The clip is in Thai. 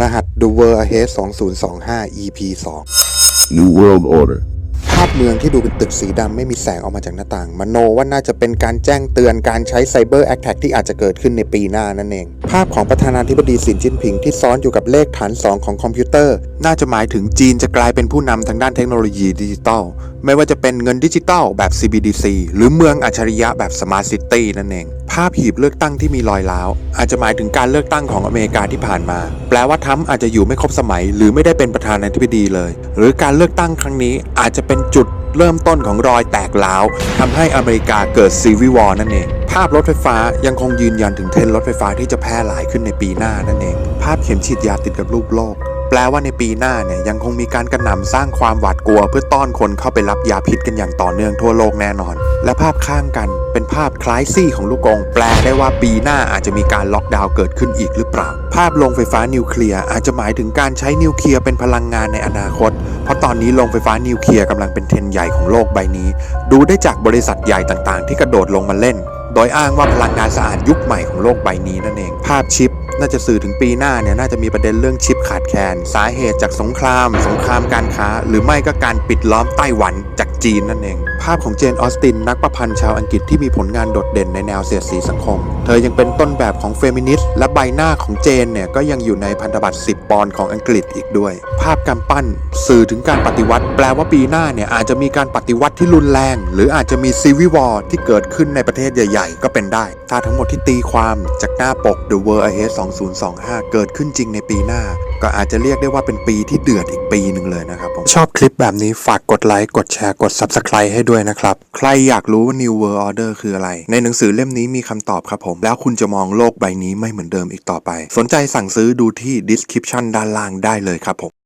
รหัส The World Ahead 2025 EP 2 New World Order. ภาพเมืองที่ดูเป็นตึกสีดำไม่มีแสงออกมาจากหน้าต่าง มโนว่าน่าจะเป็นการแจ้งเตือนการใช้ไซเบอร์แอคแท็กที่อาจจะเกิดขึ้นในปีหน้านั่นเอง ภาพของประธานาธิบดีสินจิ้นผิงที่ซ้อนอยู่กับเลขฐาน 2 ของคอมพิวเตอร์ น่าจะหมายถึงจีนจะกลายเป็นผู้นำทางด้านเทคโนโลยีดิจิทัลไม่ว่าจะเป็นเงินดิจิทัลแบบ CBDC หรือเมืองอัจฉริยะแบบ Smart City นั่นเอง ภาพหีบเลือกตั้งที่มีรอยร้าว อาจจะหมายถึงการเลือกตั้งของอเมริกาที่ผ่านมา แปลว่าทรัมอาจจะอยู่ไม่ครบสมัย หรือไม่ได้เป็นประธานาธิบดีเลย หรือการเลือกตั้งครั้งนี้อาจจะเป็นจุดเริ่มต้นของรอยแตกร้าวทำให้อเมริกาเกิดซีวิวอนั่นเอง ภาพรถไฟฟ้ายังคงยืนยันถึงเทรนรถไฟฟ้าที่จะแพร่หลายขึ้นในปีหน้านั่นเอง ภาพเข็มฉีดยาติดกับรูปโลก แปลว่าในปีหน้าเนี่ยยังคงมีการกระหน่ำสร้างความหวาดกลัว เพื่อต้อนคนเข้าไปรับยาพิษกันอย่างต่อเนื่องทั่วโลกแน่นอน และภาพข้างกันเป็นภาพคล้ายซี่ของลูกกงแปลได้ว่าปีหน้าอาจจะมีการล็อกดาวน์เกิดขึ้นอีกหรือเปล่า ภาพโรงไฟฟ้านิวเคลียร์อาจจะหมายถึงการใช้นิวเคลียร์เป็นพลังงานในอนาคต เพราะตอนนี้โรงไฟฟ้านิวเคลียร์กำลังเป็นเทรนใหญ่ของโลกใบนี้ ดูได้จากบริษัทใหญ่ต่างๆ ที่กระโดดลงมาเล่น โดยอ้างว่าพลังงานสะอาดยุคใหม่ของโลกใบนี้นั่นเอง ภาพชิป น่าจะสื่อถึงปีหน้าเนี่ยน่าจะมีประเด็นเรื่องชิปขาดแคลนสาเหตุจากสงคราม สงครามการค้า หรือไม่ก็การปิดล้อมไต้หวันจากจีนนั่นเอง ภาพของเจนออสตินนักประพันธ์ชาวอังกฤษที่มีผลงานโดดเด่นในแนวเสียดสีสังคม เธอยังเป็นต้นแบบของเฟมินิสต์และใบหน้าของเจนเนี่ยก็ยังอยู่ในพันธบัตร10 ปอนด์ของอังกฤษอีกด้วย ภาพกำปั้นสื่อถึงการปฏิวัติ แปลว่าปีหน้าเนี่ยอาจจะมีการปฏิวัติที่รุนแรง หรืออาจจะมีซีวิวอร์ที่เกิดขึ้นในประเทศใหญ่ ๆ ก็เป็นได้ถ้าทั้งหมดที่ตีความจากหน้าปก The World Ahead 2025 เกิดขึ้นจริงในปีหน้า ก็อาจจะเรียกได้ว่าเป็นปีที่เดือดอีกปีหนึ่งเลยนะครับผมชอบคลิปแบบนี้ฝากกดไลค์ กดแชร์ กด Subscribe ให้ด้วยนะครับ ใครอยากรู้ว่า New World Order คืออะไร ในหนังสือเล่มนี้มีคำตอบครับผม แล้วคุณจะมองโลกใบนี้ไม่เหมือนเดิมอีกต่อไป สนใจสั่งซื้อดูที่ description ด้านล่างได้เลยครับผม